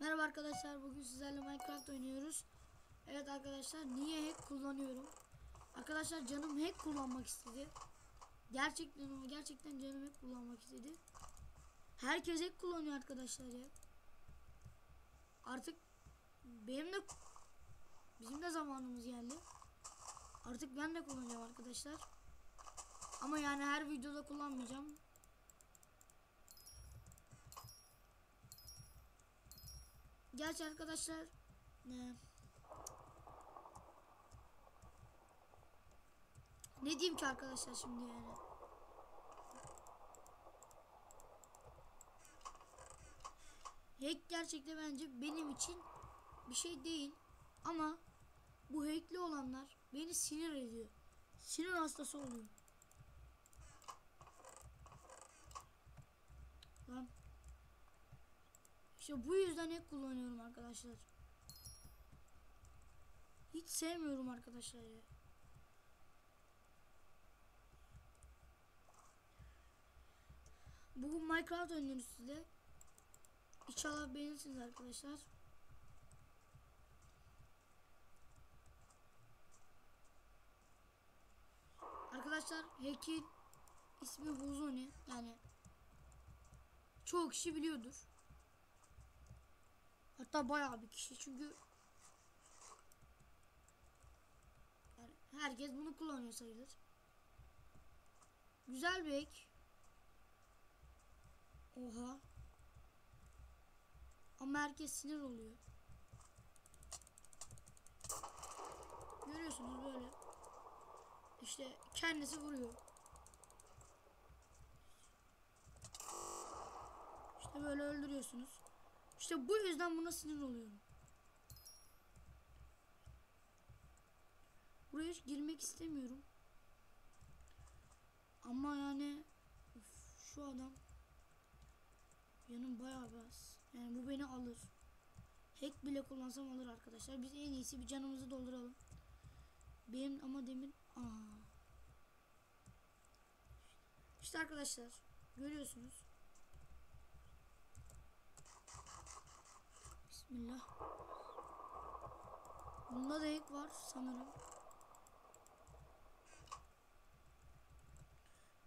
Merhaba arkadaşlar bugün sizlerle Minecraft oynuyoruz. Evet arkadaşlar niye hack kullanıyorum? Arkadaşlar canım hack kullanmak istedi. Gerçekten ama gerçekten canım hack kullanmak istedi. Herkes hack kullanıyor arkadaşlar ya. Artık benim de bizim de zamanımız geldi. Artık ben de kullanacağım arkadaşlar. Ama yani her videoda kullanmayacağım. Gerçi arkadaşlar ne ne diyeyim ki arkadaşlar şimdi yani. Hack gerçekten bence benim için bir şey değil ama bu hackli olanlar beni sinir ediyor. Sinir hastası oluyorum. İşte bu yüzden hep kullanıyorum arkadaşlar. Hiç sevmiyorum arkadaşlar ya. Bugün Minecraft oynuyoruz size. İnşallah beğenirsiniz arkadaşlar. Arkadaşlar Hack'in ismi Huzuni yani çoğu kişi biliyordur. Hatta bayağı bir kişi çünkü herkes bunu kullanıyor sayılır. Güzel bir ek. Oha. Ama herkes sinir oluyor. Görüyorsunuz böyle. İşte kendisi vuruyor. İşte böyle öldürüyorsunuz. İşte bu yüzden buna sinir oluyorum. Buraya hiç girmek istemiyorum. Ama yani üf, şu adam yanım bayağı bas. Yani bu beni alır. Hack bile kullansam alır arkadaşlar. Biz en iyisi bir canımızı dolduralım. Benim ama demin aa. İşte arkadaşlar görüyorsunuz. Bismillah. Bunda da ek var sanırım.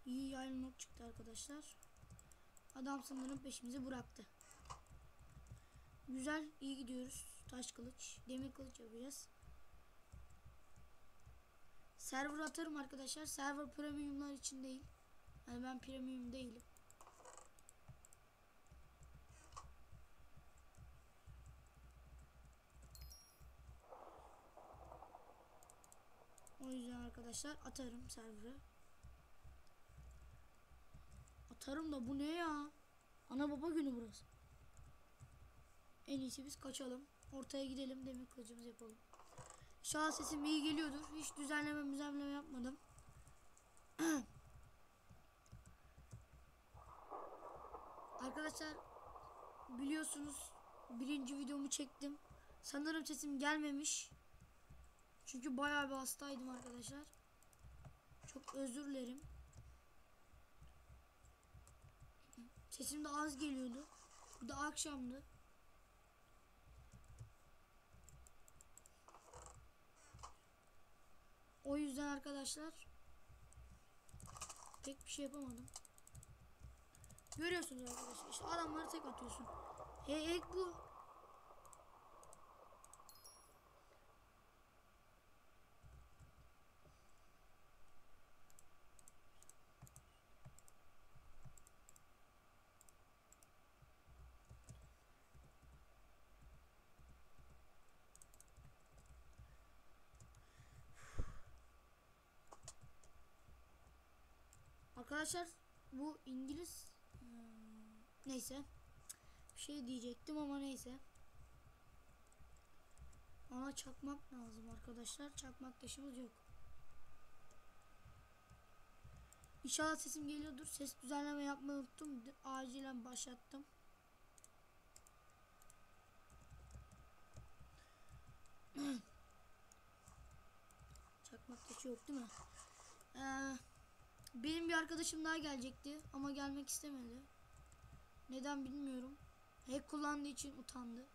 İyi yayın çıktı arkadaşlar. Adam sanırım peşimizi bıraktı. Güzel, iyi gidiyoruz. Taş kılıç, demir kılıç yapacağız. Server atarım arkadaşlar. Server premiumlar için değil. Yani ben premium değilim. O yüzden arkadaşlar atarım server'ı. Atarım da bu ne ya? Ana baba günü burası. En iyisi biz kaçalım. Ortaya gidelim demir kılıcımızı yapalım. İnşallah sesim iyi geliyordur. Hiç düzenleme müzenleme yapmadım. Arkadaşlar biliyorsunuz birinci videomu çektim. Sanırım sesim gelmemiş. Çünkü bayağı bir hastaydım arkadaşlar. Çok özür dilerim. Sesim de az geliyordu. Bir de akşamdı. O yüzden arkadaşlar pek bir şey yapamadım. Görüyorsunuz arkadaşlar. İşte adamları tek atıyorsun. E ek bu. Arkadaşlar bu İngiliz hmm, neyse. Bir şey diyecektim ama neyse. Ona çakmak lazım arkadaşlar. Çakmak taşımız yok. İnşallah sesim geliyordur. Ses düzenleme yapmayı unuttum. Acilen başlattım. Çakmak taşı yok değil mi? Eee benim bir arkadaşım daha gelecekti ama gelmek istemedi. Neden bilmiyorum. Hack kullandığı için utandı.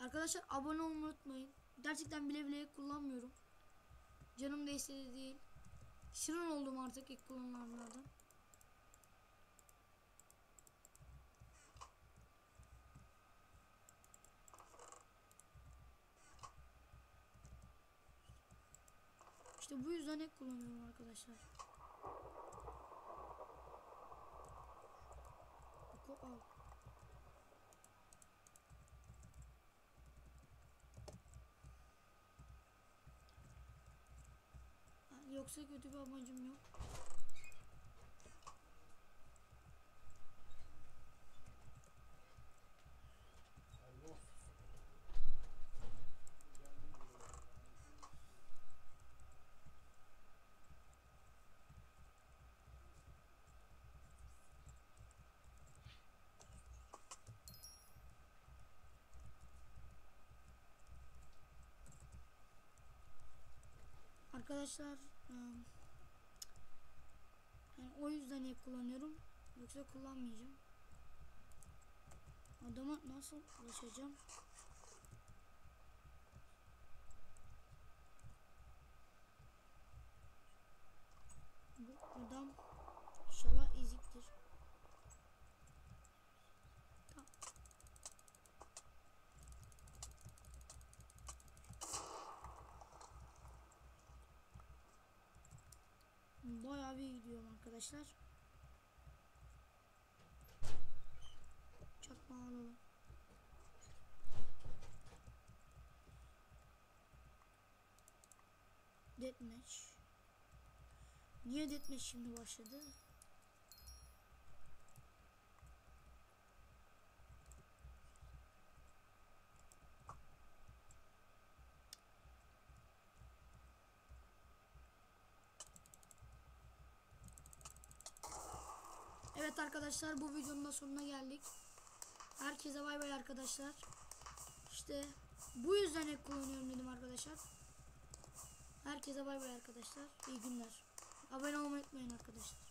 Arkadaşlar abone olmayı unutmayın. Gerçekten bile bile kullanmıyorum. Canım da istedi değil. Şirin oldum artık ilk kullananlardan. İşte bu yüzden hep kullanıyorum arkadaşlar. Oku al. Yoksa kötü bir amacım yok. Arkadaşlar ım, yani o yüzden hep kullanıyorum. Yoksa kullanmayacağım. Adama nasıl ulaşacağım? Bu adam inşallah eziktir. Tamam. Bir gidiyorum arkadaşlar. Çakma alalım. Deathmatch. Niye deathmatch şimdi başladı? Evet arkadaşlar bu videonun da sonuna geldik. Herkese bay bay arkadaşlar. İşte bu yüzden hep kullanıyorum dedim arkadaşlar. Herkese bay bay arkadaşlar. İyi günler. Abone olmayı unutmayın arkadaşlar.